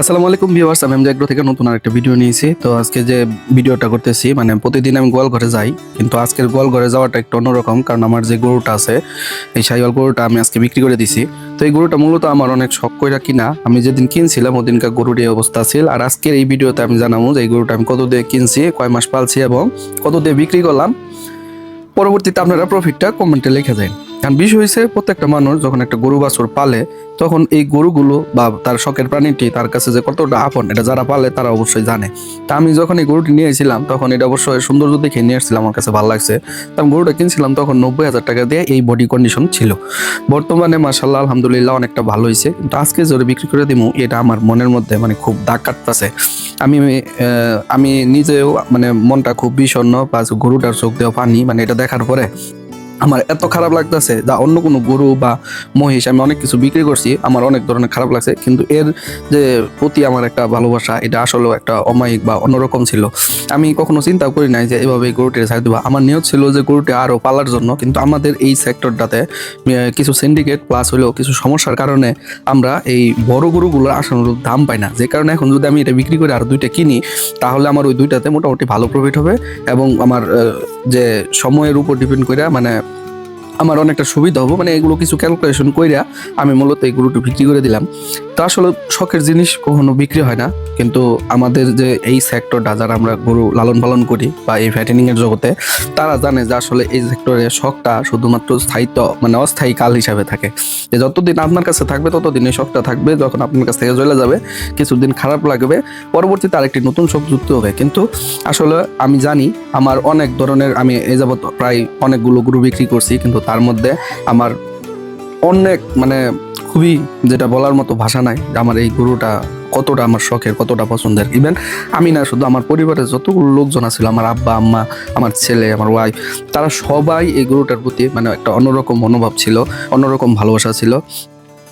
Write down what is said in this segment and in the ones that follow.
আসসালামু আলাইকুম ভিউয়ার্স, আমি এমজে এগ্রো থেকে নতুন আরেকটা ভিডিও নিয়েছি। তো আজকে যে ভিডিওটা করতেছি মানে প্রতিদিন আমি গোয়াল ঘরে যাই, কিন্তু আজকের গোয়াল ঘরে যাওয়াটা একটু অন্যরকম, কারণ আমার যে গরুটা আছে, এই সাইওয়াল গরুটা আমি আজকে বিক্রি করে দিছি। তো এই গরুটা মূলত আমার অনেক শখ কইরা কিনা, আমি যেদিন কিনছিলাম ওদিনকার গরুর এই অবস্থা ছিল। আর আজকের এই ভিডিওতে আমি জানাব যে এই গরুটা আমি কত দিয়ে কিনছি, কয় মাস পালছি এবং কত দিয়ে বিক্রি করলাম। পরবর্তীতে আপনারা প্রফিটটা কমেন্টে লিখে দেন কারণ বিষয় হয়েছে প্রত্যেকটা মানুষ যখন একটা গরু বাছুর পালে, তখন এই গরুগুলো বা তার শখের প্রাণীটি তার কাছে যে কতটা আপন, এটা যারা পালে তারা অবশ্যই জানে। তা আমি যখন এই গরুটি নিয়ে এসেছিলাম তখন এটা অবশ্যই সৌন্দর্য দেখে নিয়ে এসেছিলাম আমার কাছে ভালো লাগছে। তা আমি গরুটা কিনছিলাম, তখন নব্বই হাজার টাকা দিয়ে এই বডি কন্ডিশন ছিল। বর্তমানে মাসাল্লাহ আলহামদুলিল্লাহ অনেকটা ভালো হয়েছে কিন্তু আজকে জোরে বিক্রি করে দিব এটা আমার মনের মধ্যে মানে খুব দাগ কাটতেছে। আমি আমি নিজেও মানে মনটা খুব বিষণ্ণ বা গরুটার চোখ দেওয়া পানি মানে এটা দেখার পরে আমার এত খারাপ লাগতেছে যা অন্য কোনো গরু বা মহিষ আমি অনেক কিছু বিক্রি করছি, আমার অনেক ধরনের খারাপ লাগছে। কিন্তু এর যে প্রতি আমার একটা ভালোবাসা, এটা আসলেও একটা অমায়িক বা অন্যরকম ছিল। আমি কখনো চিন্তা করি নাই যে এভাবে এই গরুটির ছাড় দেবো। আমার নিয়ত ছিল যে গরুটি আরও পালার জন্য, কিন্তু আমাদের এই সেক্টরটাতে কিছু সিন্ডিকেট প্লাস হলেও কিছু সমস্যার কারণে আমরা এই বড় গরুগুলোর আসানুরূপ দাম পাই না। যে কারণে এখন যদি আমি এটা বিক্রি করে আর দুইটা কিনি, তাহলে আমার ওই দুইটাতে মোটামুটি ভালো প্রফিট হবে এবং আমার যে সময়ের উপর ডিপেন্ড করে মানে আমার অনেকটা সুবিধা হবে। মানে এগুলো কিছু ক্যালকুলেশন কইরা আমি মূলত এই বিক্রি করে দিলাম। তো আসলে শখের জিনিস কখনো বিক্রি হয় না। কিন্তু আমাদের যে এই সেক্টরটা যারা আমরা গরু লালন পালন করি বা এই ফ্যাটেনিং এর জগতে, তারা জানে যে আসলে এই সেক্টরে শখটা শুধুমাত্র স্থায়িত্ব মানে অস্থায়ী কাল হিসাবে থাকে। যে যতদিন আপনার কাছে থাকবে ততদিন এই শখটা থাকবে, যখন আপনার কাছ থেকে চলে যাবে, কিছুদিন খারাপ লাগবে, পরবর্তীতে আরেকটি নতুন শখ যুক্ত হবে। কিন্তু আসলে আমি জানি, আমার অনেক ধরনের, আমি এই যাবত প্রায় অনেকগুলো গরু বিক্রি করছি, কিন্তু তার মধ্যে আমার অনেক মানে খুবই যেটা বলার মতো ভাষা নাই আমার এই গুরুটা কতটা আমার শখের, কতটা পছন্দের। ইভেন আমি না, শুধু আমার পরিবারের যতগুলো লোকজন আছিল, আমার আব্বা, আম্মা, আমার ছেলে, আমার ওয়াইফ তারা সবাই এই গুরুটার প্রতি মানে একটা অন্যরকম মনোভাব ছিল, অন্যরকম ভালোবাসা ছিল।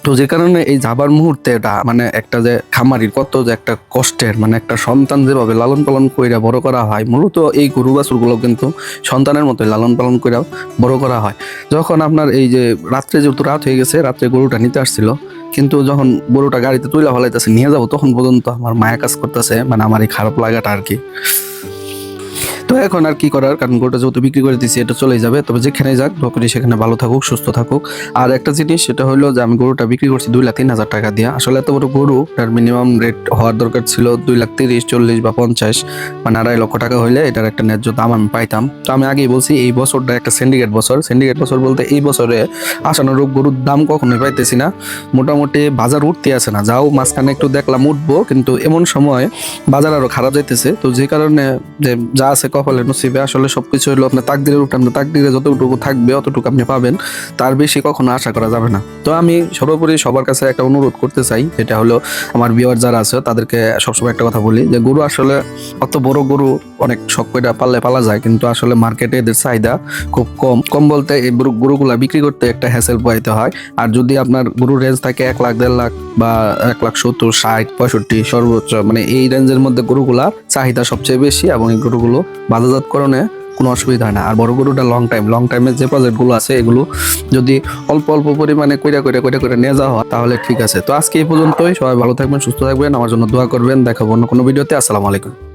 তো যে কারণে এই যাবার মুহূর্তে এটা মানে একটা যে খামারির কত যে একটা কষ্টের মানে একটা সন্তান যেভাবে লালন পালন কইরা বড় করা হয়, মূলত এই গরু বাছুরগুলো কিন্তু সন্তানের মতোই লালন পালন কইরা বড় করা হয়। যখন আপনার এই যে রাত্রে যেহেতু রাত হয়ে গেছে, রাত্রে গরুটা নিতে আসছিল, কিন্তু যখন গরুটা গাড়িতে তুইলা ফলাইতেছে, নিয়ে যাব, তখন পর্যন্ত আমার মায়া কাজ করতেছে মানে আমার এই খারাপ লাগাটা আর কি। তো এখন আর কি করার? কারণ গরুটা যেহেতু বিক্রি করে দিচ্ছি এটা চলে যাবে। তবে যেখানে যাক, বকরি সেখানে ভালো থাকুক, সুস্থ থাকুক। আর একটা জিনিস, সেটা হলো যে আমি গরুটা বিক্রি করছি দুই লাখ তিন হাজার টাকা দিয়ে। আসলে এত বড় গরু, তার মিনিমাম রেট হওয়ার দরকার ছিল দুই লাখ তিরিশ, চল্লিশ বা পঞ্চাশ মানে আড়াই লক্ষ টাকা হইলে এটার একটা ন্যায্য দাম আমি পাইতাম। তো আমি আগেই বলছি, এই বছরটা একটা সিন্ডিকেট বছর। সিন্ডিকেট বছর বলতে এই বছরে আশানুরূপ গরুর দাম কখনোই পাইতেছি না। মোটামুটি বাজার উঠতে আসে না। যাও মাঝখানে একটু দেখলাম উঠবো, কিন্তু এমন সময় বাজার আরও খারাপ যাইতেছে। তো যে কারণে যে যা আছে কপালে নসিবে আসলে সবকিছু হলো আপনার তাকদিরের উপর, আপনার তাকদিরে যতটুকু থাকবে, অতটুকু আপনি পাবেন। তার বেশি কখনো আশা করা যাবে না। তো আমি সর্বোপরি সবার কাছে একটা অনুরোধ করতে চাই যেটা হলো আমার বিয়ার যারা আছে, তাদেরকে সবসময় একটা কথা বলি যে, গরু আসলে অত বড় গরু অনেক শখ করে পাললে পালা যায়, কিন্তু আসলে মার্কেটে এদের চাহিদা খুব কম। কম বলতে এই গরুগুলা বিক্রি করতে একটা হ্যাসেল পাইতে হয়। আর যদি আপনার গরুর রেঞ্জ থাকে এক লাখ, দেড় লাখ বা এক লাখ সত্তর, ষাট, পঁয়ষট্টি সর্বোচ্চ মানে এই রেঞ্জের মধ্যে গরুগুলা চাহিদা সবচেয়ে বেশি এবং এই গরুগুলো বাজারজাতকরণে কোনো অসুবিধা হয় না। আর বড় গরুটা লং টাইম লং টাইমের যে প্রজেক্টগুলো আছে এগুলো যদি অল্প অল্প পরিমাণে কইরা কইরা কইরা করে নিয়ে যাওয়া হয়, তাহলে ঠিক আছে। তো আজকে এই পর্যন্তই, সবাই ভালো থাকবেন, সুস্থ থাকবেন, আমার জন্য দোয়া করবেন, দেখাবো অন্য কোনো ভিডিওতে, আসসালামু আলাইকুম।